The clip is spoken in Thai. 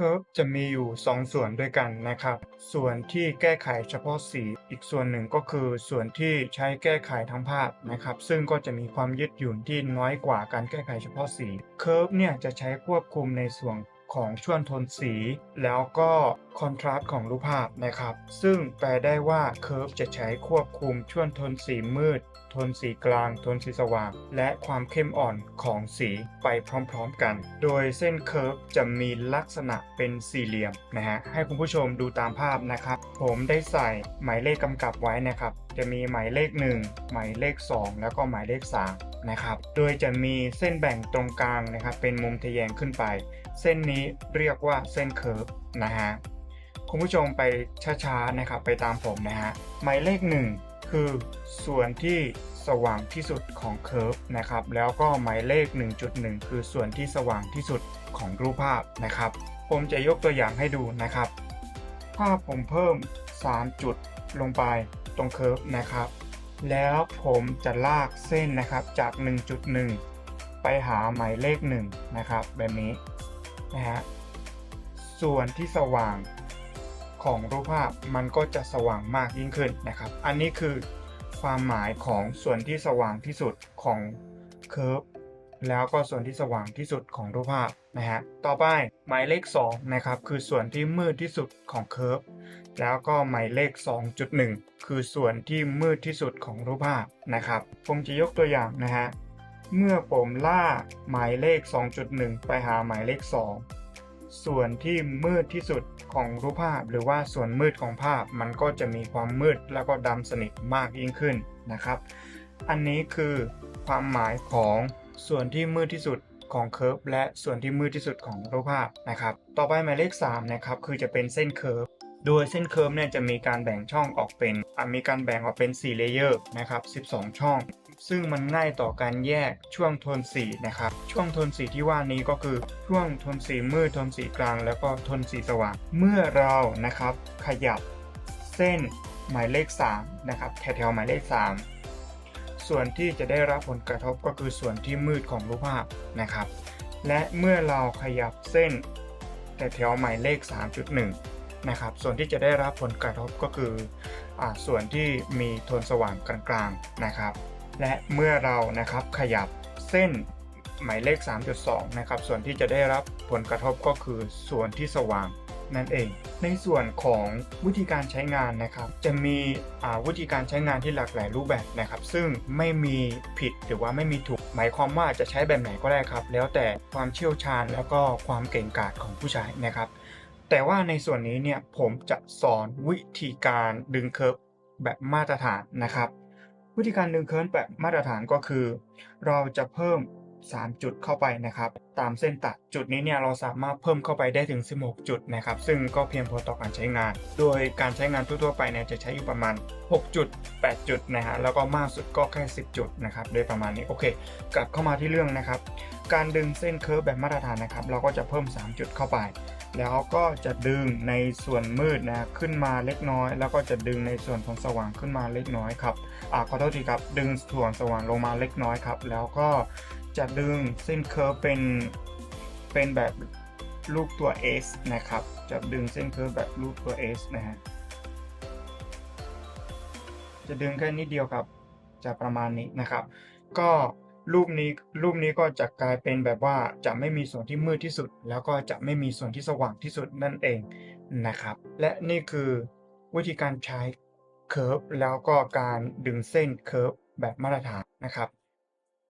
คิร์ฟจะมีอยู่ 2 ส่วนด้วยกันนะครับ ส่วนที่แก้ไขเฉพาะสี อีกส่วนหนึ่งก็คือส่วนที่ใช้แก้ไขทั้งภาพนะครับ ซึ่งก็จะมีความยืดหยุ่นที่น้อยกว่าการแก้ไขเฉพาะสีเคิร์ฟเนี่ยจะใช้ควบคุมในส่วน ของช่วงโทนสี แล้วก็คอนทราสต์ของรูปภาพนะครับ ซึ่งแปลได้ว่าเคิร์ฟจะใช้ควบคุมช่วงโทนสีมืด โทนสีกลาง โทนสีสว่าง และความเข้มอ่อนของสีไปพร้อมๆกัน โดยเส้นเคิร์ฟจะมีลักษณะเป็นสี่เหลี่ยมนะฮะ ให้คุณผู้ชมดูตามภาพนะครับ ผมได้ใส่หมายเลขกำกับไว้นะครับ จะมีหมายเลข 1 หมายเลข 2 แล้วก็หมายเลข 3 นะครับ โดยจะมีเส้นแบ่งตรงกลางนะครับ เป็นมุมทะแยงขึ้นไป เส้นนี้เรียกว่าเส้นเคิร์ฟนะฮะ คุณผู้ชมไปช้าๆนะครับ ไปตามผมนะฮะ หมายเลข 1 คือส่วนที่สว่างที่สุดของเคิร์ฟนะครับ แล้วก็หมายเลข 1.1 คือส่วนที่สว่างที่สุดของรูปภาพนะครับ ผมจะยกตัวอย่างให้ดูนะครับถ้าผมเพิ่ม 3 จุดลงไปตรงเคิร์ฟนะครับ แล้วผมจะลากเส้นนะครับจาก 1.1 ไปหาหมายเลข 1 นะครับ แบบนี้นะฮะส่วนที่สว่างของรูปภาพมันก็จะสว่างมากยิ่งขึ้นนะครับ อันนี้คือความหมายของส่วนที่สว่างที่สุดของเคอร์ฟ แล้วก็ส่วนที่สว่างที่สุดของรูปภาพนะฮะต่อไปหมายเลข2นะครับคือส่วนที่มืดที่สุดของเคิร์ฟแล้วก็หมายเลข 2.1 คือส่วนที่มืดที่สุดของรูปภาพนะครับผมจะยกตัวอย่างนะฮะเมื่อผมล่าหมายเลข 2.1 ไปหาหมายเลข 2 ส่วนที่มืดที่สุดของรูปภาพ หรือว่าส่วนมืดของภาพมันก็จะมีความมืดแล้วก็ดำสนิทมากยิ่งขึ้นนะครับ อันนี้คือความหมายของ ส่วนที่มืดที่สุดของเคิร์ฟและส่วนที่มืดที่สุดของรูปภาพนะครับ ต่อไปหมายเลข3นะครับคือจะเป็นเส้นเคิร์ฟโดยเส้นเคิร์ฟเนี่ยจะมีการแบ่งช่องออกเป็นมีการแบ่งออกเป็น 4 เลเยอร์นะครับ 12 ช่อง ซึ่งมันง่ายต่อการแยกช่วงโทนสีนะครับ ช่วงโทนสีที่ว่านี้ก็คือช่วงโทนสีมืด โทนสีกลาง แล้วก็โทนสีสว่าง เมื่อเรานะครับขยับเส้นหมายเลข3นะครับแถวๆหมายเลข 3 ส่วนที่จะได้รับผลกระทบก็คือส่วนที่มืดของรูปภาพนะครับ และเมื่อเราขยับเส้นแต่แถวหมายเลข 3.1 นะครับ ส่วนที่จะได้รับผลกระทบก็คืออาส่วนที่มีโทนสว่างกลางๆนะครับ และเมื่อเรานะครับขยับเส้นหมายเลข 3.2 นะครับ ส่วนที่จะได้รับผลกระทบก็คือส่วนที่สว่าง นั่นเอง ในส่วนของวิธีการใช้งานนะครับ จะมีวิธีการใช้งานที่หลากหลายรูปแบบนะครับ ซึ่งไม่มีผิดหรือว่าไม่มีถูก หมายความว่าจะใช้แบบไหนก็ได้ครับ แล้วแต่ความเชี่ยวชาญแล้วก็ความเก่งกาจของผู้ใช้นะครับ แต่ว่าในส่วนนี้เนี่ยผมจะสอนวิธีการดึงเคิร์ฟแบบมาตรฐานนะครับ วิธีการดึงเคิร์ฟแบบมาตรฐานก็คือ เราจะเพิ่ม 3 จุดเข้าไปนะครับ ตามเส้นตัดจุดนี้เนี่ยเราสามารถเพิ่มเข้าไปได้ถึง 16 จุดนะครับ ซึ่งก็เพียงพอต่อการใช้งาน โดยการใช้งานทั่วๆไปเนี่ยจะใช้อยู่ประมาณ 6 จุด 8 จุดนะฮะแล้วก็มากสุดก็แค่ 10 จุดนะครับโดยประมาณนี้โอเค กลับเข้ามาที่เรื่องนะครับ การดึงเส้นเคิร์ฟแบบมาตรฐานนะครับ เราก็จะเพิ่ม 3 จุดเข้าไปแล้วก็จะดึงในส่วนมืดนะขึ้นมาเล็กน้อย แล้วก็จะดึงในส่วนของสว่างขึ้นมาเล็กน้อยครับอ่าขอโทษทีครับ ดึงส่วนสว่างลงมาเล็กน้อยครับ แล้วก็ จะดึงเส้นเคิร์ฟเป็นเป็นแบบรูปตัว S นะครับ จะดึงเส้นเคิร์ฟแบบรูปตัว S นะฮะ จะดึงแค่นิดเดียวครับ จะประมาณนี้นะครับ ก็รูปนี้รูปนี้ก็จะกลายเป็นแบบว่าจะไม่มีส่วนที่มืดที่สุด แล้วก็จะไม่มีส่วนที่สว่างที่สุดนั่นเองนะครับ และนี่คือวิธีการใช้เคิร์ฟแล้วก็การดึงเส้นเคิร์ฟแบบมาตรฐานนะครับ